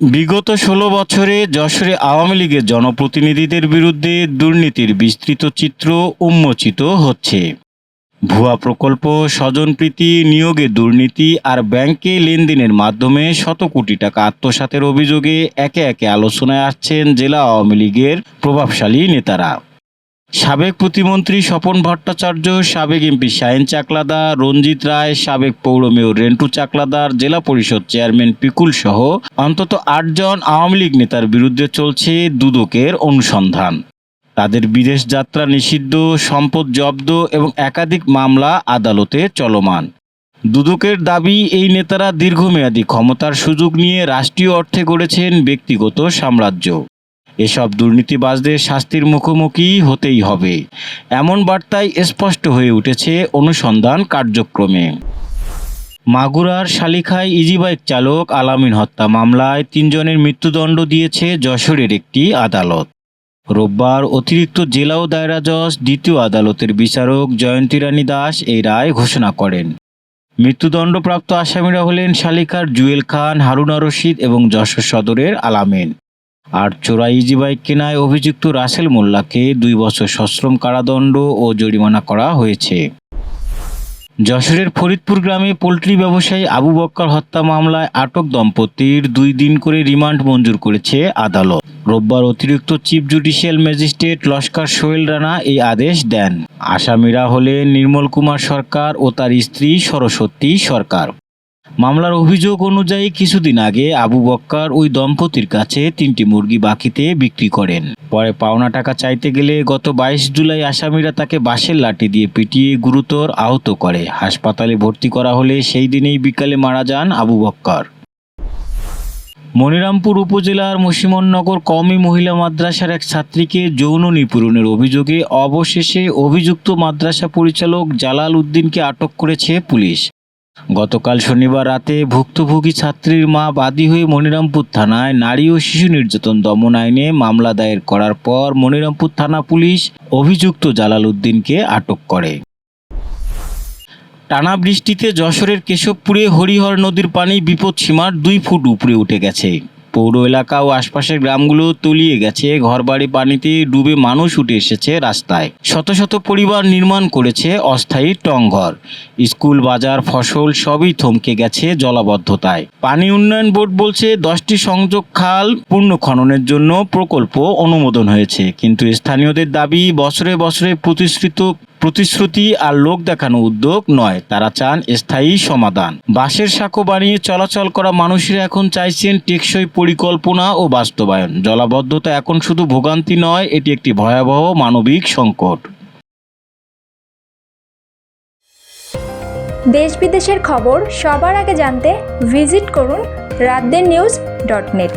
বিগত ষোলো বছরে যশোরে আওয়ামী লীগের জনপ্রতিনিধিদের বিরুদ্ধে দুর্নীতির বিস্তৃত চিত্র উন্মোচিত হচ্ছে। ভুয়া প্রকল্প স্বজনপ্রীতি নিয়োগে দুর্নীতি আর ব্যাংকে লেনদেনের মাধ্যমে শত কোটি টাকা আত্মসাতের অভিযোগে একে একে আলোচনায় আসছেন জেলা আওয়ামী লীগের প্রভাবশালী নেতারা। সাবেক প্রতিমন্ত্রী স্বপন ভট্টাচার্য, সাবেক এমপি শাহিন চাকলাদার রঞ্জিত রায়, সাবেক পৌর মেয়র রেন্টু চাকলাদার, জেলা পরিষদ চেয়ারম্যান পিকুল সহ অন্তত আটজন আওয়ামী লীগ নেতার বিরুদ্ধে চলছে দুদকের অনুসন্ধান। তাদের বিদেশ যাত্রা নিষিদ্ধ, সম্পদ জব্দ এবং একাধিক মামলা আদালতে চলমান। দুদকের দাবি, এই নেতারা দীর্ঘমেয়াদী ক্ষমতার সুযোগ নিয়ে রাষ্ট্রীয় অর্থে গড়েছেন ব্যক্তিগত সাম্রাজ্য। এসব দুর্নীতিবাজদের শাস্তির মুখোমুখি হতেই হবে। এমন বার্তায় স্পষ্ট হয়ে উঠেছে অনুসন্ধান কার্যক্রমে। মাগুরার শালিখায় ইজিবাইক চালক আলামিন হত্যা মামলায় তিনজনের মৃত্যুদণ্ড দিয়েছে যশোরের একটি আদালত। রোববার অতিরিক্ত জেলা ও দায়রা জজ দ্বিতীয় আদালতের বিচারক জয়ন্তী রানী দাস এই রায় ঘোষণা করেন। মৃত্যুদণ্ডপ্রাপ্ত আসামিরা হলেন শালিকার জুয়েল খান, হারুনা রশিদ এবং যশোর সদরের আলামিন। আর চোরাই ইজি বাইক কেনায় অভিযুক্ত রাসেল মোল্লাকে দুই বছর সশ্রম কারাদণ্ড ও জরিমানা করা হয়েছে। যশোরের ফরিদপুর গ্রামে পোলট্রি ব্যবসায়ী আবু বক্কর হত্যা মামলায় আটক দম্পতির দুই দিন করে রিমান্ড মঞ্জুর করেছে আদালত। রোববার অতিরিক্ত chief judicial magistrate Laskar Sohel Rana এই আদেশ দেন। আসামিরা হলেন নির্মল কুমার সরকার ও তার স্ত্রী সরস্বতী সরকার। মামলার অভিযোগ অনুযায়ী কিছুদিন আগে আবু বক্কর ওই দম্পতির কাছে তিনটি মুরগি বাকিতে বিক্রি করেন। পরে পাওনা টাকা চাইতে গেলে গত বাইশ জুলাই আসামিরা তাকে বাঁশের লাঠি দিয়ে পিটিয়ে গুরুতর আহত করে। হাসপাতালে ভর্তি করা হলে সেই দিনেই বিকালে মারা যান আবু বক্কর। মনিরামপুর উপজেলার মুসিমননগর কওমি মহিলা মাদ্রাসার এক ছাত্রীকে যৌন নিপীড়নের অভিযোগে অবশেষে অভিযুক্ত মাদ্রাসা পরিচালক জালাল উদ্দিনকে আটক করেছে পুলিশ। গতকাল শনিবার রাতে ভুক্তভোগী ছাত্রীর মা বাদী হয়ে মনিরামপুর থানায় নারী ও শিশু নির্যাতন দমন আইনে মামলা দায়ের করার পর মনিরামপুর থানা পুলিশ অভিযুক্ত জালাল উদ্দিনকে আটক করে। টানা বৃষ্টিতে যশোরের কেশবপুরে হরিহর নদীর পানি বিপদসীমার দুই ফুট উপরে উঠে গেছে। পৌর এলাকা ও আশপাশের গ্রামগুলো তলিয়ে গেছে। ঘরবাড়ি পানিতে ডুবে মানুষ উঠে এসেছে রাস্তায়। শত শত পরিবার নির্মাণ করেছে অস্থায়ী টংঘর স্কুল, বাজার, ফসল সবই থমকে গেছে জলাবদ্ধতায়। পানি উন্নয়ন বোর্ড বলছে দশটি সংযোগ খাল পূর্ণ খননের জন্য প্রকল্প অনুমোদন হয়েছে। কিন্তু স্থানীয়দের দাবি বছরে বছরে প্রতিশ্রুত প্রতিশ্রুতি আর লোক দেখানো উদ্যোগ নয়, তারা চান স্থায়ী সমাধান। বাসের সাঁকো বানিয়ে চলাচল করা মানুষেরা এখন চাইছেন টেকসই পরিকল্পনা ও বাস্তবায়ন। জলাবদ্ধতা এখন শুধু ভোগান্তি নয়, এটি একটি ভয়াবহ মানবিক সংকট। দেশ বিদেশের খবর সবার আগে জানতে ভিজিট করুন রাতদের নিউজ ডট নেট।